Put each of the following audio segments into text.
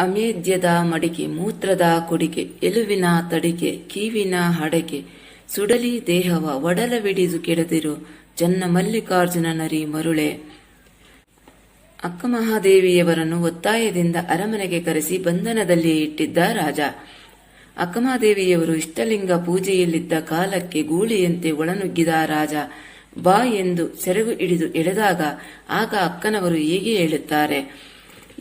ಅಮೇದ್ಯದ ಮಡಿಕೆ ಮೂತ್ರದ ಕೊಡಿಕೆ ಎಲುವಿನ ತಡಿಕೆ ಕಿವಿನ ಹಡಕೆ ಸುಡಲಿ ದೇಹವ ಒಡಲವಿಡಿದು ಕೆಡದಿರು ಜನ್ನ ಮಲ್ಲಿಕಾರ್ಜುನ ನರಿ ಮರುಳೆ. ಅಕ್ಕ ಮಹಾದೇವಿಯವರನ್ನು ಒತ್ತಾಯದಿಂದ ಅರಮನೆಗೆ ಕರೆಸಿ ಬಂಧನದಲ್ಲಿ ಇಟ್ಟಿದ್ದ ರಾಜ. ಅಕ್ಕಮಹಾದೇವಿಯವರು ಇಷ್ಟಲಿಂಗ ಪೂಜೆಯಲ್ಲಿದ್ದ ಕಾಲಕ್ಕೆ ಗೂಳಿಯಂತೆ ಒಳನುಗ್ಗಿದ ರಾಜ. ಬಾ ಎಂದು ಸೆರಗು ಹಿಡಿದು ಎಳೆದಾಗ ಆಗ ಅಕ್ಕನವರು ಹೀಗೆ ಹೇಳುತ್ತಾರೆ.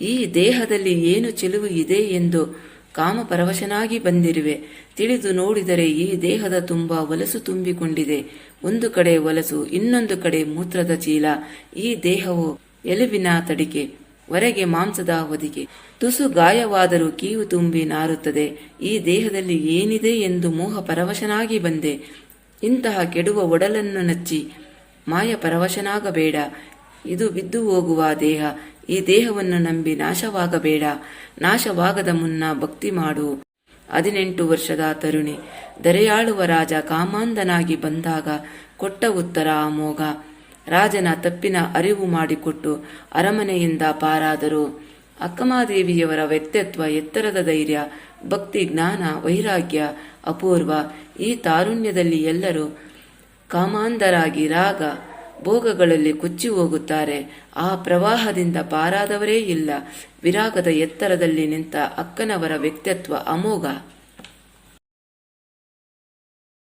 ಈ ದೇಹದಲ್ಲಿ ಏನು ಚೆಲುವು ಇದೆ ಎಂದು ಕಾಮಪರವಶನಾಗಿ ಬಂದಿರುವೆ. ತಿಳಿದು ನೋಡಿದರೆ ಈ ದೇಹದ ತುಂಬ ಒಲಸು ತುಂಬಿಕೊಂಡಿದೆ. ಒಂದು ಕಡೆ ಒಲಸು ಇನ್ನೊಂದು ಕಡೆ ಮೂತ್ರದ ಚೀಲ. ಈ ದೇಹವು ಎಲುಬಿನ ತಡಿಕೆ, ಹೊರಗೆ ಮಾಂಸದ ಹೊದಿಕೆ. ತುಸು ಗಾಯವಾದರೂ ಕೀವು ತುಂಬಿ ನಾರುತ್ತದೆ. ಈ ದೇಹದಲ್ಲಿ ಏನಿದೆ ಎಂದು ಮೋಹ ಪರವಶನಾಗಿ ಬಂದೆ. ಇಂತಹ ಕೆಡುವ ಒಡಲನ್ನು ನಚ್ಚಿ ಮಾಯ ಪರವಶನಾಗಬೇಡ ಇದು ಬಿದ್ದು ಹೋಗುವ ದೇಹ. ಈ ದೇಹವನ್ನು ನಂಬಿ ನಾಶವಾಗಬೇಡ. ನಾಶವಾಗದ ಮುನ್ನ ಭಕ್ತಿ ಮಾಡು. ಹದಿನೆಂಟು ವರ್ಷದ ತರುಣಿ, ದರೆಯಾಳುವ ರಾಜ ಕಾಮಾಂಧನಾಗಿ ಬಂದಾಗ ಕೊಟ್ಟ ಉತ್ತರ ಅಮೋಘ. ರಾಜನ ತಪ್ಪಿನ ಅರಿವು ಮಾಡಿಕೊಟ್ಟು ಅರಮನೆಯಿಂದ ಪಾರಾದರು. ಅಕ್ಕಮಾದೇವಿಯವರ ವ್ಯಕ್ತಿತ್ವ, ಎತ್ತರದ ಧೈರ್ಯ, ಭಕ್ತಿ, ಜ್ಞಾನ, ವೈರಾಗ್ಯ ಅಪೂರ್ವ. ಈ ತಾರುಣ್ಯದಲ್ಲಿ ಎಲ್ಲರೂ ಕಾಮಾಂಧರಾಗಿ ರಾಗ ಭೋಗಗಳಲ್ಲಿ ಕೊಚ್ಚಿ ಹೋಗುತ್ತಾರೆ. ಆ ಪ್ರವಾಹದಿಂದ ಪಾರಾದವರೇ ಇಲ್ಲ. ವಿರಾಗದ ಎತ್ತರದಲ್ಲಿ ನಿಂತ ಅಕ್ಕನವರ ವ್ಯಕ್ತಿತ್ವ ಅಮೋಘ.